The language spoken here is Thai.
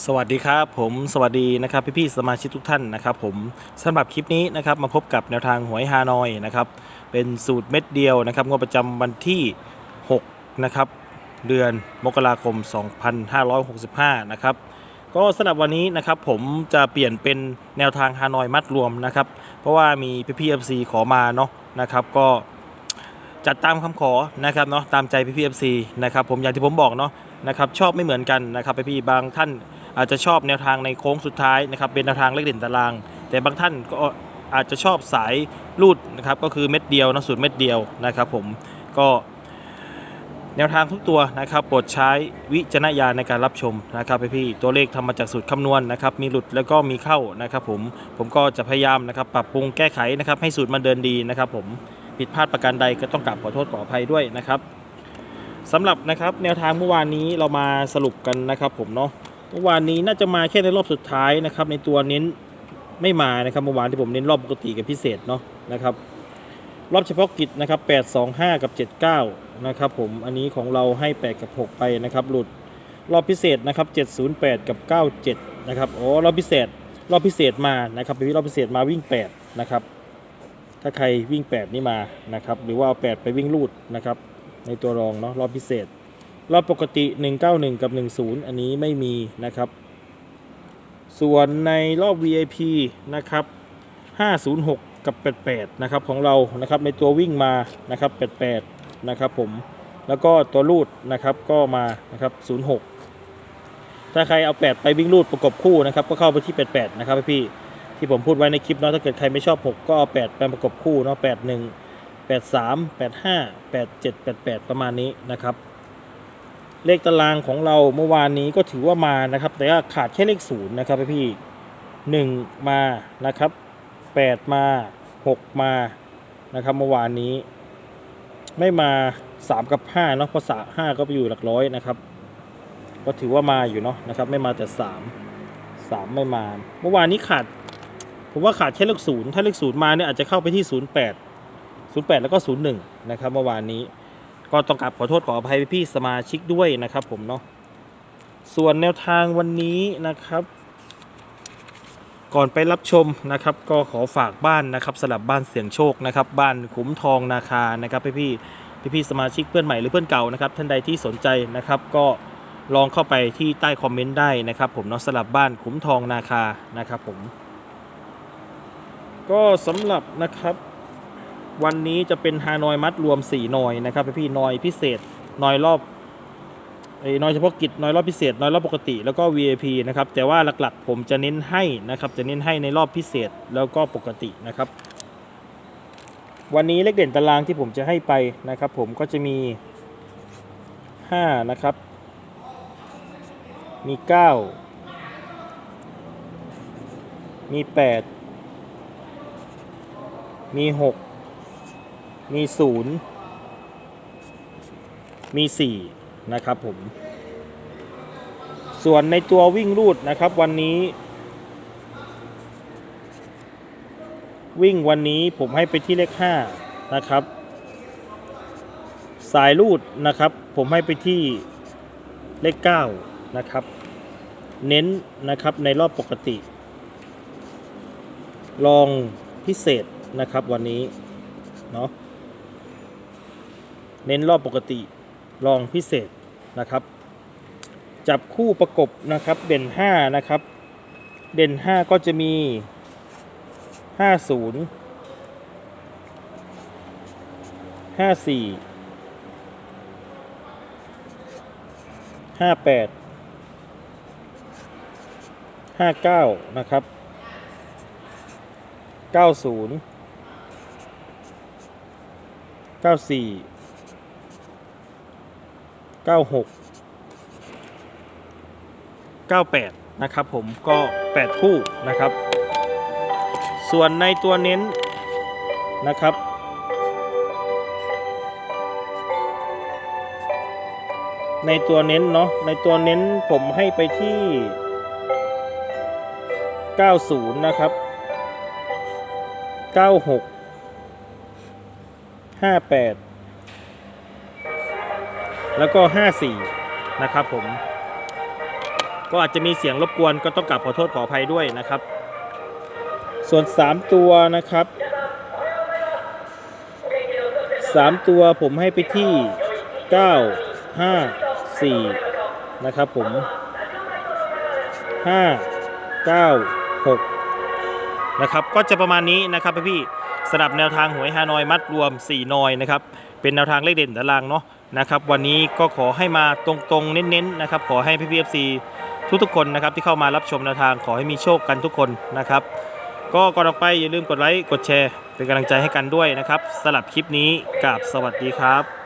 สวัสดีครับผมสวัสดีนะครับพี่ๆสมาชิกทุกท่านนะครับผมสำหรับคลิปนี้นะครับมาพบกับแนวทางหวยฮานอยนะครับเป็นสูตรเม็ดเดียวนะครับงวดประจำวันที่6นะครับเดือนมกราคม 2565นะครับก็สำหรับวันนี้นะครับผมจะเปลี่ยนเป็นแนวทางฮานอยมัดรวมนะครับเพราะว่ามีพี่ๆเอฟซีขอมาเนาะนะครับก็จัดตามคำขอนะครับเนาะตามใจพี่พีเอฟซีนะครับผมอย่างที่ผมบอกเนาะนะครับชอบไม่เหมือนกันนะครับพี่ๆบางท่าน อาจจะชอบแนวทางในโค้งสุดท้ายนะครับเป็นแนวทางเลขเด่นตาราง แต่บางท่านก็อาจจะชอบสายรูดนะครับก็คือเม็ดเดียวนะสูตรเม็ดเดียวนะครับผมก็แนวทางทุกตัวนะครับโปรดใช้วิจารณญาณในการรับชมนะครับพี่ๆตัวเลขทำมาจากสูตรคำนวณนะครับมีหลุดแล้วก็มีเข้านะครับผมผมก็จะพยายามนะครับปรับปรุงแก้ไขนะครับให้สูตรมันเดินดีนะครับผมผิดพลาดประการใดก็ต้องกราบขอโทษขออภัยด้วยนะครับสำหรับนะครับแนวทางเมื่อวานนี้เรามาสรุปกันนะครับผมเนาะ เมื่อวานนี้น่าจะมาแค่ในรอบสุดท้ายนะครับ ในตัวเน้นไม่มานะครับเมื่อวานที่ผมเน้นรอบปกติกับพิเศษเนาะนะครับรอบเฉพาะกิจนะครับ 825 กับ 79 นะครับผมอันนี้ของเราให้ 8 กับ 6 ไปนะครับ หลุดรอบพิเศษนะครับ 708 กับ 97 นะครับโอ๋อรอบพิเศษรอบพิเศษมานะครับเป็นรอบพิเศษมาวิ่ง 8 นะครับ ถ้าใครวิ่ง 8 นี่มานะครับ หรือว่าเอา 8 ไปวิ่งลูดนะครับ ในตัวรองเนาะรอบพิเศษ รอบปกติ 191 กับ 10 อันนี้ไม่มีนะครับ ส่วนในรอบ VIP นะครับ 506 กับ 88 นะครับของเรานะครับในตัววิ่งมานะครับ 88 นะครับผมแล้วก็ตัวลูดนะครับก็มานะครับ 06 ถ้าใครเอา 8 ไปวิ่งลูดประกบคู่นะครับก็เข้าไปที่ 88 นะครับพี่ที่ผมพูดไว้ในคลิปเนาะถ้าเกิดใครไม่ชอบ 6 ก็เอา 8 ไปประกบคู่เนาะ 81 83 85 87 88 ประมาณนี้นะครับ เลขตารางของเราเมื่อวานนี้ก็ถือว่ามานะครับ แต่ว่าขาดแค่เลขศูนย์นะครับพี่หนึ่งมานะครับแปดมาหกมานะครับเมื่อวานนี้ ไม่มาสามกับห้าเนาะเพราะสามห้าก็ไปอยู่หลักร้อยนะครับ ก็ถือว่ามาอยู่เนาะนะครับ ไม่มาแต่สามสามไม่มา เมื่อวานนี้ขาดผมว่าขาดแค่เลขศูนย์ถ้าเลขศูนย์มาเนี่ยอาจจะเข้าไปที่ศูนย์แปดศูนย์แปดแล้วก็ศูนย์หนึ่งนะครับเมื่อวานนี้ ก็ต้องกราบขอโทษขออภัยพี่สมาชิกด้วยนะครับผมเนาะส่วนแนวทางวันนี้นะครับ ก่อนไปรับชมนะครับ ก็ขอฝากบ้านนะครับสลับบ้านเสี่ยงโชคนะครับ บ้านขุมทองนาคานะครับพี่พี่พี่ๆสมาชิกเพื่อนใหม่หรือเพื่อนเก่านะครับ ท่านใดที่สนใจนะครับ ก็ลองเข้าไปที่ใต้คอมเมนต์ได้นะครับ ผมเนาะสลับบ้านขุมทองนาคานะครับผม ก็สำหรับนะครับ วันนี้จะเป็นฮานอยมัดรวม4นอยนะครับพี่ๆนอยพิเศษนอยรอบเอ้ยนอยเฉพาะกิจนอยรอบพิเศษนอยรอบปกติแล้วก็ VIP นะครับแต่ว่าหลักๆ ผมจะเน้นให้นะครับจะเน้นให้ในรอบพิเศษแล้วก็ปกตินะครับ วันนี้เลขเด่นตารางที่ผมจะให้ไปนะครับ ผมก็จะมี5นะครับมี 9 มี 8 มี 6 มีศูนย์มีสี่นะครับผม ส่วนในตัววิ่งรูดนะครับวันนี้ วิ่งวันนี้ผมให้ไปที่เลขห้านะครับ สายรูดนะครับ ผมให้ไปที่เลขเก้านะครับ เน้นนะครับในรอบปกติ ลองพิเศษนะครับวันนี้เนาะ เน้นรอบปกติลองพิเศษนะครับ จับคู่ประกบนะครับเด่น 5 นะครับ เด่น 5 ก็จะมี 50 54 58 59 นะครับ 90 94 96 98นะครับผมก็8คู่นะครับ ส่วนในตัวเน้นนะครับในตัวเน้นเนาะในตัวเน้นผมให้ไปที่ 90 นะครับ 96 58 แล้วก็ 54 นะครับผม ก็อาจจะมีเสียงรบกวนก็ต้องกราบขอโทษขออภัยด้วยนะครับ ส่วน 3 ตัวนะครับ 3 ตัวผมให้ไปที่ 9 5 4 นะครับผม 5 9 6นะครับก็จะประมาณนี้นะครับพี่สำหรับแนวทางหวยฮานอยมัดรวม 4 นอยนะครับเป็นแนวทางเลขเด่นตารางเนาะ นะครับ วันนี้ก็ขอให้มาตรงๆ เน้นๆนะครับ ขอให้พี่พีเอฟซีทุกๆคนนะครับที่เข้ามารับชมแนวทางขอให้มีโชคกันทุกคนนะครับ ก็ก่อนออกไปอย่าลืมกดไลค์กดแชร์ เป็นกำลังใจให้กันด้วยนะครับสลับคลิปนี้กับสวัสดีครับ